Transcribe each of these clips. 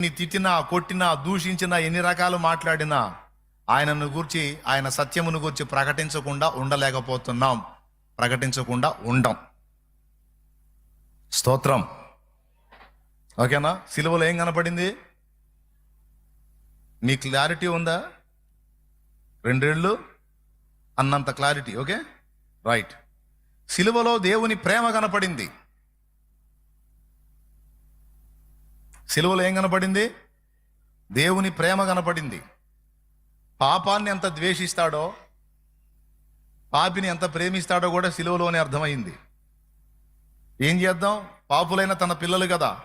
నీ తిట్టినా కొట్టినా దూషించినా ఎన్ని రకాలు మాట్లాడినా ఆయనను గురించి ఆయన సత్యమును గురించి ప్రకటించకుండా ఉండలేకపోతున్నాం. ప్రకటించకుండా ఉండం. స్తోత్రం. ఓకేనా? సిలువలో ఏం కనపడింది? నీ క్లారిటీ ఉందా? రెండేళ్ళు? అన్నంత క్లారిటీ ఓకే? రైట్. సిలువలో దేవుని ప్రేమ కనపడింది. సిలువలో ఏం కనపడింది? దేవుని ప్రేమ కనపడింది. పాపాన్ని ఎంత ద్వేషిస్తాడో పాపిని ఎంత ప్రేమిస్తాడో కూడా సిలువలోనే అర్థమైంది. ఏం చేద్దాం? పాపులైన తన పిల్లలు కదా.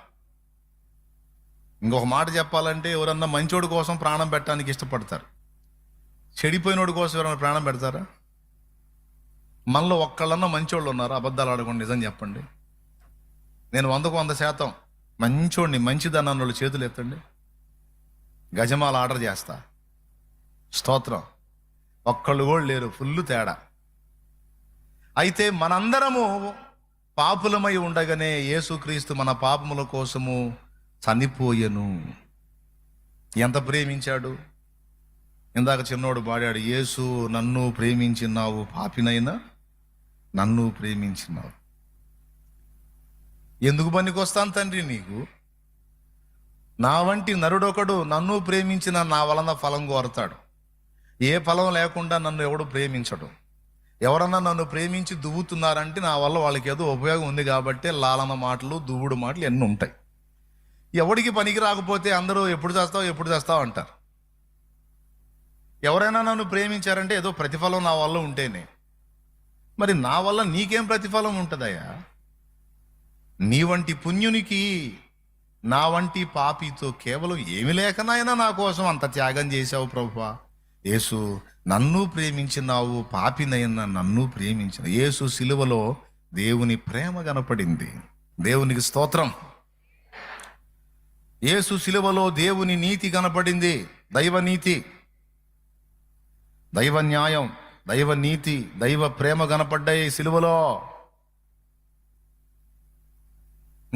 ఇంకొక మాట చెప్పాలంటే ఎవరన్నా మంచోడి కోసం ప్రాణం పెట్టడానికి ఇష్టపడతారు. చెడిపోయినోడి కోసం ఎవరైనా ప్రాణం పెడతారా? మనలో ఒక్కళ్ళన్నా మంచోళ్ళు ఉన్నారు? అబద్ధాలు ఆడకుండా నిజం చెప్పండి. నేను వందకు వంద శాతం మంచోడిని మంచిదన్న వాళ్ళు చేతులు ఎత్తండి. గజమాల ఆర్డర్ చేస్తా. స్తోత్రం. ఒక్కళ్ళు కూడా లేరు ఫుల్ తేడా. అయితే మనందరము పాపులమై ఉండగానే యేసుక్రీస్తు మన పాపముల కోసము చనిపోయెను. ఎంత ప్రేమించాడు? ఇందాక చిన్నోడు పాడాడు యేసు నన్ను ప్రేమించినావు పాపినైనా నన్ను ప్రేమించినావు. ఎందుకు పనికొస్తాను తండ్రి నీకు? నా వంటి నరుడొకడు నన్ను ప్రేమించిన నా వలన ఫలం కోరతాడు. ఏ ఫలం లేకుండా నన్ను ఎవడు ప్రేమించడు. ఎవరన్నా నన్ను ప్రేమించి దువ్వుతున్నారంటే నా వల్ల వాళ్ళకి ఏదో ఉపయోగం ఉంది కాబట్టి లాలన మాటలు దువ్వుడు మాటలు ఎన్ని ఉంటాయి. ఎవడికి పనికి రాకపోతే అందరూ ఎప్పుడు చేస్తావు ఎప్పుడు చేస్తావు అంటారు. ఎవరైనా నన్ను ప్రేమించారంటే ఏదో ప్రతిఫలం నా వల్ల ఉంటేనే. మరి నా వల్ల నీకేం ప్రతిఫలం ఉంటుందయ్యా? నీ వంటి పుణ్యునికి నా వంటి పాపితో కేవలం ఏమి లేకనైనా నా కోసం అంత త్యాగం చేశావు ప్రభువా? యేసు నన్ను ప్రేమించినావు పాపినైనా నన్ను ప్రేమించిన. యేసు సిలువలో దేవుని ప్రేమ కనపడింది. దేవునికి స్తోత్రం. యేసు సిలువలో దేవుని నీతి కనపడింది. దైవ నీతి. దైవ న్యాయం దైవ నీతి దైవ ప్రేమ కనపడ్డాయి సిలువలో.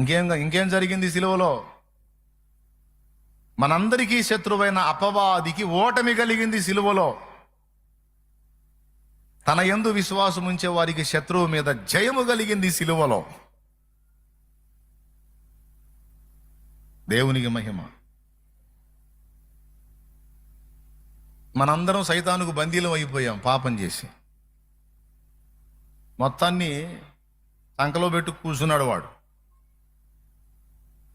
ఇంకేం ఇంకేం జరిగింది సిలువలో? మనందరికీ శత్రువైన అపవాదికి ఓటమి కలిగింది సిలువలో. తన ఎందు విశ్వాసం ఉంచే వారికి శత్రువు మీద జయము కలిగింది సిలువలో. దేవునికి మహిమ. మనందరం సైతానుకు బందీలం అయిపోయాం పాపం చేసి. మొత్తాన్ని సంకలో పెట్టు కూర్చున్నాడు వాడు.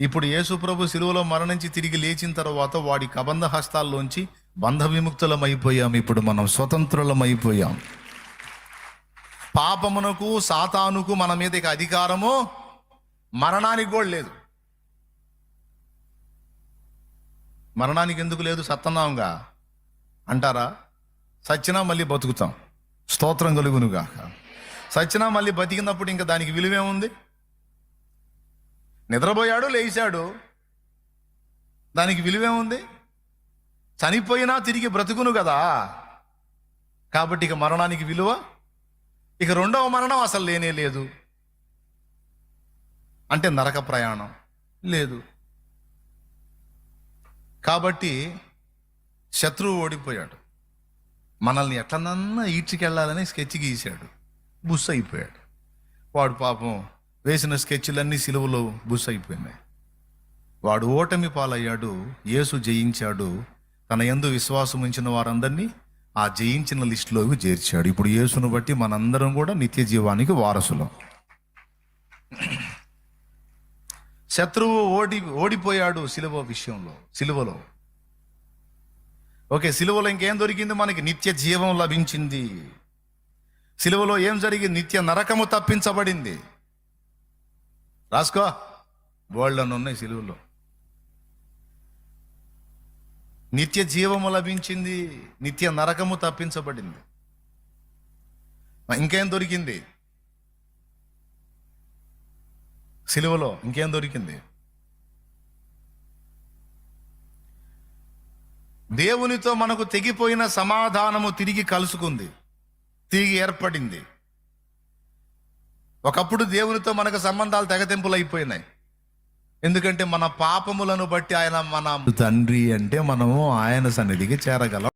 ఇప్పుడు యేసుప్రభు శిలువలో సిలువలో మరణించి తిరిగి లేచిన తర్వాత వాడి కబంధ హస్తాల్లోంచి బంధ విముక్తులం అయిపోయాం ఇప్పుడు మనం స్వతంత్రులం అయిపోయాం పాపమునకు సాతానుకు మన మీద ఇక అధికారము మరణానికి కూడా లేదు. మరణానికి ఎందుకు లేదు? సత్తనాంగా అంటారా? సచ్చినా మళ్ళీ బతుకుతాం. స్తోత్రం కలుగునుగాక. సచ్చినా మళ్ళీ బతికినప్పుడు ఇంకా దానికి విలువేముంది? నిద్రపోయాడు లేచాడు. దానికి విలువేముంది? చనిపోయినా తిరిగి బ్రతుకును కదా కాబట్టి ఇక మరణానికి విలువ? ఇక రెండవ మరణం అసలు లేనే లేదు. అంటే నరక ప్రయాణం. లేదు. కాబట్టి శత్రువు ఓడిపోయాడు. మనల్ని ఎట్లనన్నా ఈడ్చికెళ్ళాలని స్కెచ్ గీశాడు. బుస్ అయిపోయాడు. వాడు పాపం వేసిన స్కెచ్లన్నీ సిలువలో బుస్ అయిపోయినాయి వాడు ఓటమి పాలయ్యాడు యేసు జయించాడు తన ఎందు విశ్వాసం ఉంచిన వారందరినీ ఆ జయించిన లిస్టులోకి చేర్చాడు. ఇప్పుడు యేసును బట్టి మనందరం కూడా నిత్య జీవానికి వారసులం. శత్రువు ఓడి ఓడిపోయాడు సిలువ విషయంలో సిలువలో. ఓకే సిలువలో ఇంకేం దొరికింది మనకి? నిత్య జీవం లభించింది. సిలువలో ఏం జరిగింది? నిత్య నరకము తప్పించబడింది. రాసుకో. బోల్డ్ ఉన్నాయి సిలువులో. నిత్య జీవము లభించింది నిత్య నరకము తప్పించబడింది. ఇంకేం దొరికింది? సిలువలో ఇంకేం దొరికింది? దేవునితో మనకు తెగిపోయిన సమాధానము తిరిగి కలుసుకుంది తిరిగి ఏర్పడింది. ఒకప్పుడు దేవునితో మనకు సంబంధాలు తెగతెంపులు అయిపోయినాయి ఎందుకంటే మన పాపములను బట్టి ఆయన మన తండ్రి అంటే మనము ఆయన సన్నిధికి చేరగలం.